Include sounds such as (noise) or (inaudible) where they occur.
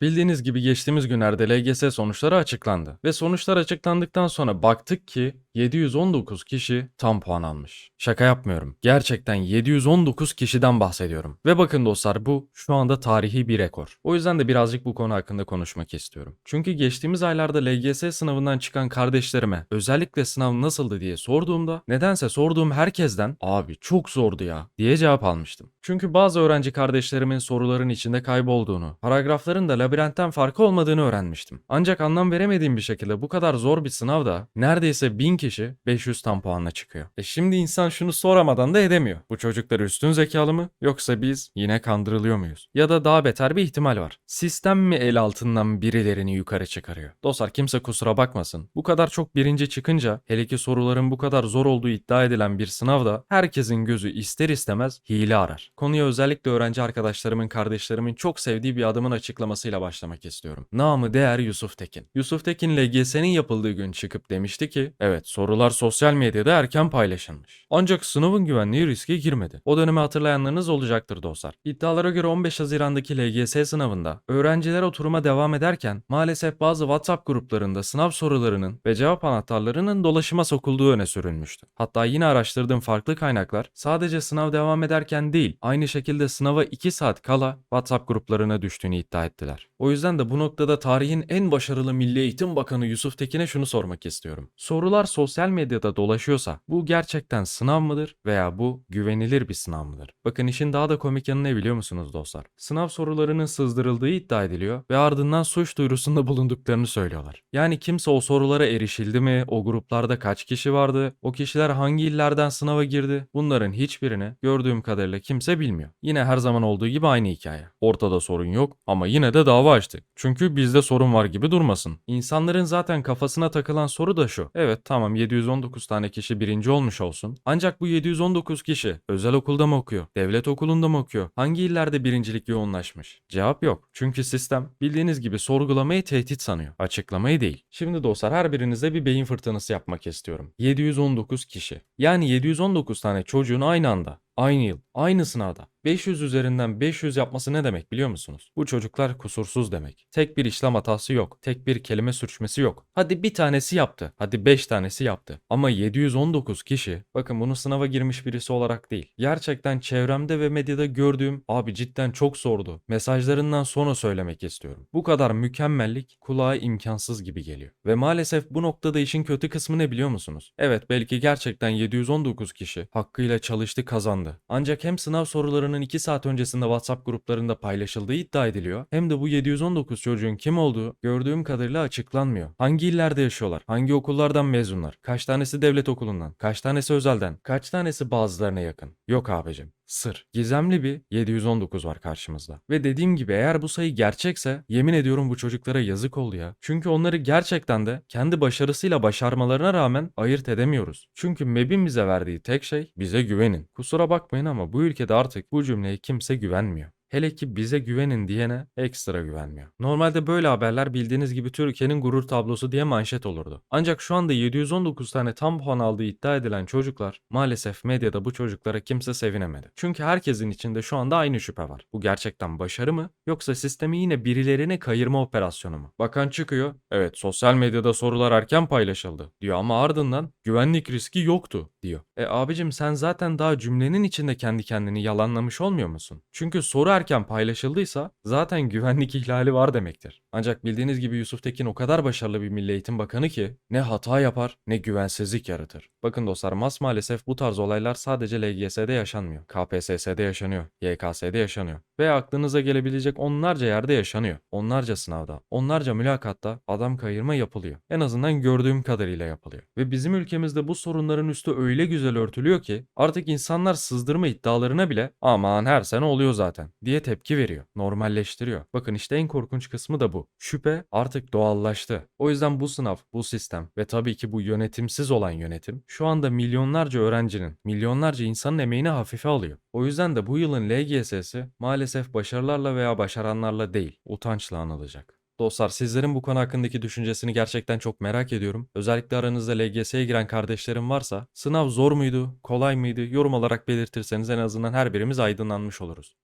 Bildiğiniz gibi geçtiğimiz günlerde LGS sonuçları açıklandı ve sonuçlar açıklandıktan sonra baktık ki 719 kişi tam puan almış. Şaka yapmıyorum. Gerçekten 719 kişiden bahsediyorum. Ve bakın dostlar bu şu anda tarihi bir rekor. O yüzden de birazcık bu konu hakkında konuşmak istiyorum. Çünkü geçtiğimiz aylarda LGS sınavından çıkan kardeşlerime özellikle sınav nasıldı diye sorduğumda nedense sorduğum herkesten abi çok zordu ya diye cevap almıştım. Çünkü bazı öğrenci kardeşlerimin soruların içinde kaybolduğunu, paragrafların da labirentten farkı olmadığını öğrenmiştim. Ancak anlam veremediğim bir şekilde bu kadar zor bir sınavda neredeyse 1000 kişi 500 tam puanla çıkıyor. E şimdi insan şunu soramadan da edemiyor. Bu çocuklar üstün zekalı mı yoksa biz yine kandırılıyor muyuz? Ya da daha beter bir ihtimal var. Sistem mi el altından birilerini yukarı çıkarıyor? Dostlar kimse kusura bakmasın. Bu kadar çok birinci çıkınca hele ki soruların bu kadar zor olduğu iddia edilen bir sınavda herkesin gözü ister istemez hile arar. Konuya özellikle öğrenci arkadaşlarımın, kardeşlerimin çok sevdiği bir adamın açıklamasıyla başlamak istiyorum. Namı değer Yusuf Tekin. Yusuf Tekin LGS'nin yapıldığı gün çıkıp demişti ki, evet sorular sosyal medyada erken paylaşılmış. Ancak sınavın güvenliği riske girmedi. O dönemi hatırlayanlarınız olacaktır dostlar. İddialara göre 15 Haziran'daki LGS sınavında öğrenciler oturuma devam ederken maalesef bazı WhatsApp gruplarında sınav sorularının ve cevap anahtarlarının dolaşıma sokulduğu öne sürülmüştü. Hatta yine araştırdığım farklı kaynaklar sadece sınav devam ederken değil, aynı şekilde sınava 2 saat kala WhatsApp gruplarına düştüğünü iddia ettiler. O yüzden de bu noktada tarihin en başarılı Milli Eğitim Bakanı Yusuf Tekin'e şunu sormak istiyorum. Sorular sosyal medyada dolaşıyorsa bu gerçekten sınav mıdır veya bu güvenilir bir sınav mıdır? Bakın işin daha da komik yanı ne biliyor musunuz dostlar? Sınav sorularının sızdırıldığı iddia ediliyor ve ardından suç duyurusunda (laughs) bulunduklarını söylüyorlar. Yani kimse o sorulara erişildi mi, o gruplarda kaç kişi vardı, o kişiler hangi illerden sınava girdi bunların hiçbirini gördüğüm kadarıyla kimse bilmiyor. Yine her zaman olduğu gibi aynı hikaye. Ortada sorun yok ama yine de dava açtık. Çünkü bizde sorun var gibi durmasın. İnsanların zaten kafasına takılan soru da şu. Evet tamam 719 tane kişi birinci olmuş olsun. Ancak bu 719 kişi özel okulda mı okuyor? Devlet okulunda mı okuyor? Hangi illerde birincilik yoğunlaşmış? Cevap yok. Çünkü sistem bildiğiniz gibi sorgulamayı tehdit sanıyor. Açıklamayı değil. Şimdi dostlar her birinize bir beyin fırtınası yapmak istiyorum. 719 kişi. Yani 719 tane çocuğun aynı anda Aynı yıl, aynı sınavda 500 üzerinden 500 yapması ne demek biliyor musunuz? Bu çocuklar kusursuz demek. Tek bir işlem hatası yok. Tek bir kelime sürçmesi yok. Hadi bir tanesi yaptı. Hadi 5 tanesi yaptı. Ama 719 kişi, bakın bunu sınava girmiş birisi olarak değil. Gerçekten çevremde ve medyada gördüğüm, abi cidden çok zordu. Mesajlarından sonra söylemek istiyorum. Bu kadar mükemmellik kulağa imkansız gibi geliyor. Ve maalesef bu noktada işin kötü kısmı ne biliyor musunuz? Evet belki gerçekten 719 kişi hakkıyla çalıştı kazandı. Ancak hem sınav sorularının 2 saat öncesinde WhatsApp gruplarında paylaşıldığı iddia ediliyor hem de bu 719 çocuğun kim olduğu gördüğüm kadarıyla açıklanmıyor. Hangi illerde yaşıyorlar? Hangi okullardan mezunlar? Kaç tanesi devlet okulundan? Kaç tanesi özelden? Kaç tanesi bazılarına yakın? Yok abicim. Sır. Gizemli bir 719 var karşımızda. Ve dediğim gibi eğer bu sayı gerçekse yemin ediyorum bu çocuklara yazık oldu ya. Çünkü onları gerçekten de kendi başarısıyla başarmalarına rağmen ayırt edemiyoruz. Çünkü MEB'in bize verdiği tek şey bize güvenin. Kusura bakmayın ama bu ülkede artık bu cümleye kimse güvenmiyor. Hele ki bize güvenin diyene ekstra güvenmiyor. Normalde böyle haberler bildiğiniz gibi Türkiye'nin gurur tablosu diye manşet olurdu. Ancak şu anda 719 tane tam puan aldığı iddia edilen çocuklar maalesef medyada bu çocuklara kimse sevinemedi. Çünkü herkesin içinde şu anda aynı şüphe var. Bu gerçekten başarı mı yoksa sistemi yine birilerini kayırma operasyonu mu? Bakan çıkıyor. Evet sosyal medyada sorular erken paylaşıldı diyor ama ardından güvenlik riski yoktu diyor. E abicim sen zaten daha cümlenin içinde kendi kendini yalanlamış olmuyor musun? Çünkü soru erken paylaşıldıysa zaten güvenlik ihlali var demektir. Ancak bildiğiniz gibi Yusuf Tekin o kadar başarılı bir Milli Eğitim Bakanı ki ne hata yapar ne güvensizlik yaratır. Bakın dostlar mas maalesef bu tarz olaylar sadece LGS'de yaşanmıyor. KPSS'de yaşanıyor. YKS'de yaşanıyor. Ve aklınıza gelebilecek onlarca yerde yaşanıyor. Onlarca sınavda, onlarca mülakatta adam kayırma yapılıyor. En azından gördüğüm kadarıyla yapılıyor. Ve bizim ülkemizde bu sorunların üstü öyle güzel örtülüyor ki artık insanlar sızdırma iddialarına bile aman her sene oluyor zaten diye tepki veriyor. Normalleştiriyor. Bakın işte en korkunç kısmı da bu. Şüphe artık doğallaştı. O yüzden bu sınav, bu sistem ve tabii ki bu yönetimsiz olan yönetim şu anda milyonlarca öğrencinin, milyonlarca insanın emeğini hafife alıyor. O yüzden de bu yılın LGS'si maalesef başarılarla veya başaranlarla değil, utançla anılacak. Dostlar sizlerin bu konu hakkındaki düşüncesini gerçekten çok merak ediyorum. Özellikle aranızda LGS'ye giren kardeşlerim varsa sınav zor muydu, kolay mıydı yorum olarak belirtirseniz en azından her birimiz aydınlanmış oluruz.